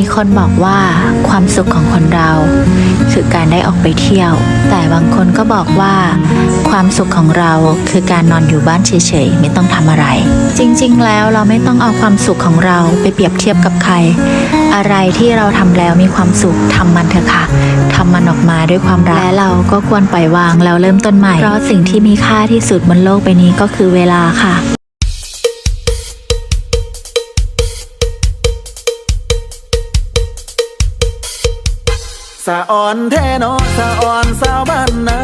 มีคนบอกว่าความสุขของคนเรา คือการได้ออกไปเที่ยว แต่บางคนก็บอกว่า ความสุขของเราคือการนอนอยู่บ้านเฉยๆ ไม่ต้องทำอะไร จริงๆ แล้วเราไม่ต้องเอาความสุขของเราไปเปรียบเทียบกับใคร อะไรที่เราทำแล้วมีความสุขทำมันเถอะค่ะทำมันออกมาด้วยความรักและเราก็ควรปล่อยวางแล้วเริ่มต้นใหม่เพราะสิ่งที่มีค่าที่สุดบนโลกใบนี้ก็คือเวลาค่ะ สะอ่อนแท้เนอสะอ่อนสาวบ้านนา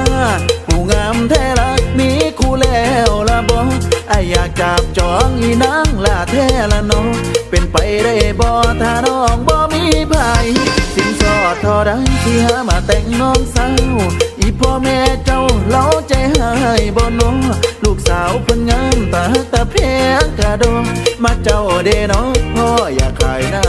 ผู้งามแท้ละมีคู่แล้วละบ่ไออยากจับจองอีนางละแท้ละนอเป็นไปได้บ่ถ้าน้องบ่มีไผสินสอดทอได้ที่หามาแต่งน้องสาวอีพ่อแม่เจ้าเล่าใจให้บ่นอลูกสาวเพิ่นงามตาตาเพียงกระโดงมาเจ้าเดนอพ่ออยากขายน้า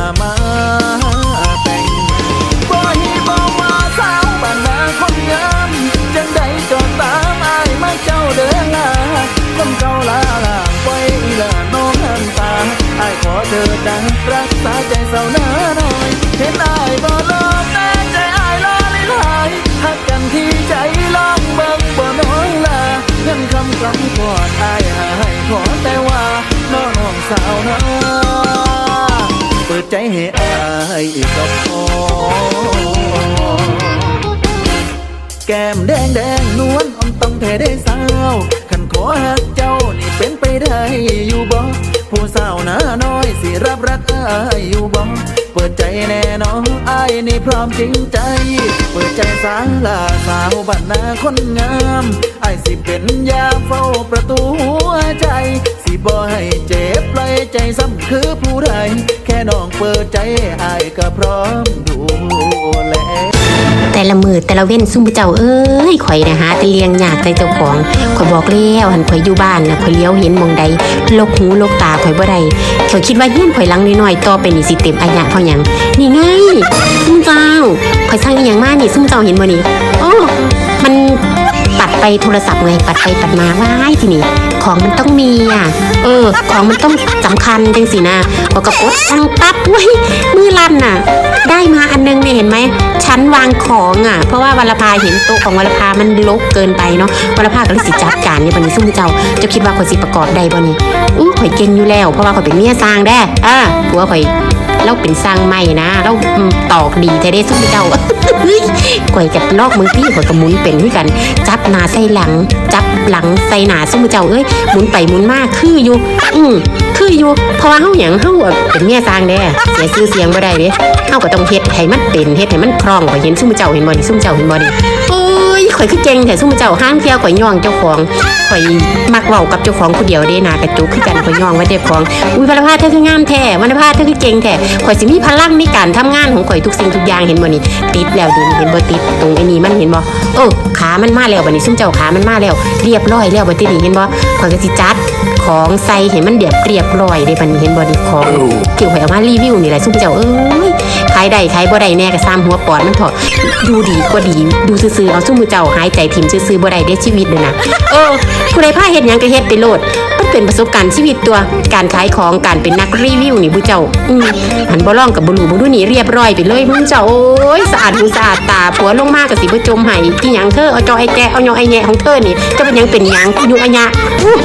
อยลาเงินคำคำกอดอายให้ขอแต่ว่าน้องน้องสาวนาเปิดใจให้อายอีกก็พอแก้มแดงแดงนวลอ่อนต้องเทได้ กอายอยู่บ่เปิดใจแน่นอนอายนี่พร้อมจริงใจ เปิดใจสาลาสาวบ้านนาคนงามอายสิเป็นยาเฝ้าประตูหัวใจ สิบ่ให้เจ็บปล่อยใจซ้ำคือผู้ใดแค่น้องเปิดใจอายก็พร้อมดูแล แต่ละมือแต่ละเว้นซุ่มเจ้าเอ้ยข่อยนะฮะแต่เลี้ยงยากใจเจ้าของข่อยบอกแล้วหันข่อยอยู่บ้านนะข่อยเลี้ยวเห็นมองใดลกหูลกตาข่อยบ่ได้ข่อยคิดว่าเฮียนข่อยลังน้อยๆต่อไปนี่สิเต็มอาญะเพราะหยังนี่ไงซุ่มเจ้าข่อยสร้างอีหยังมานี่ซุ่มเจ้าเห็นบ่นี่โอ้มันปัดไปโทรศัพท์ไงปัดไปปัดมาว้ายทีนี้ของมันต้องมีอะ เออ ของมันต้องสำคัญจังสินะพอกระกดสั่งปั๊บเว้ยมือลั่นน่ะ ได้มาอันนึงเนี่ยเห็นไหม ชั้นวางของอะ เพราะว่าวรภาเห็นโต๊ะของวรภามันลกเกินไปเนาะวรภาก็เลยสิจัดการเนี่ยบันนี้ซุ่มเจ้าจะคิดว่าข่อยสิประกอบได้บ่นี่อู้ข่อยเก่งอยู่แล้ว เพราะว่าข่อยเป็นเมียสร้างแด้อ่าผัวข่อย เราเป็นสร้างใหม่นะ เราตอกดีแท้ได้ซุ่มเจ้าเฮ้ยข่อยกับลอกมือพี่ข่อยกับหมุนเป็นคือกัน จับหนาใส่หลัง จับหลังใส่หนาซุ่มเจ้าเอ้ยหมุนไปหมุนมาคืออยู่ อืมคืออยู่เพราะว่าเฮาหยังเฮาเป็นเมียสร้างแด้เสียชื่อเสียงบ่ได้เด้เฮาก็ต้องเฮ็ดให้มันเป็นเฮ็ดให้มันคล่องข่อยเห็นซุ่มเจ้าเห็นบ่นี่ซุ่มเจ้าเห็นบ่นี่โอ้ ยข่อยคือเก่งแต่ซุ้มเจ้าห้างเที่ยวข่อยย่องเจ้าของข่อยมักเว้ากับเจ้าของคนเดียวเด้นากระจุกคือกันข่อยย่องว่าเจ้าของอุ้ยวรภาเธอคืองามแท้วรรณภาเธอคือเก่งแท้ข่อยสิมีพลังในการทำงานของข่อยทุกสิ่งทุกอย่างเห็นบ่นี่ติดแล้วดีเห็นบ่ติดตรงไอ้นี่มันเห็นบ่โอ้ขามันมาแล้วบัดนี้ซุ้มเจ้าขามันมาแล้ว เรียบร้อยแล้วบัดนี้เห็นบ่ข่อยก็สิจัด ของใส่เห็นมันเดียบเรียบร้อยเลยปันนี้เห็นบอดี้ของที่ข่อยเอามารีวิวนี่แหละซุ่มเจ้าเอ้ยขายได้ขายบ่ได้แน่ก็ซ้ำหัวปอดมันเถอะดูดีก็ดีดูซื่อๆเอาซุ่มมือเจ้าหายใจทิมซื่อๆบ่ได้ได้ชีวิตเลยนะเออผู้ใดพาเฮ็ดหยังก็เฮ็ดไปโลดมันเป็นประสบการณ์ชีวิตตัวการขายของการเป็นนักรีวิวนี่ผู้เจ้าอืมหันบ่ลองกับบ่รู้บ่ดูนี่เรียบร้อยไปเลยผู้เจ้าโอ้ยสะอาดหูสะอาดตาผัวลงมาก็สิบ่จมให้ที่หยังเธอเอาจอไอ้แกเอายอไอ้แงะของเธอนี่จะเป็นหยังเป็นหยังอยู่อัญญะอู้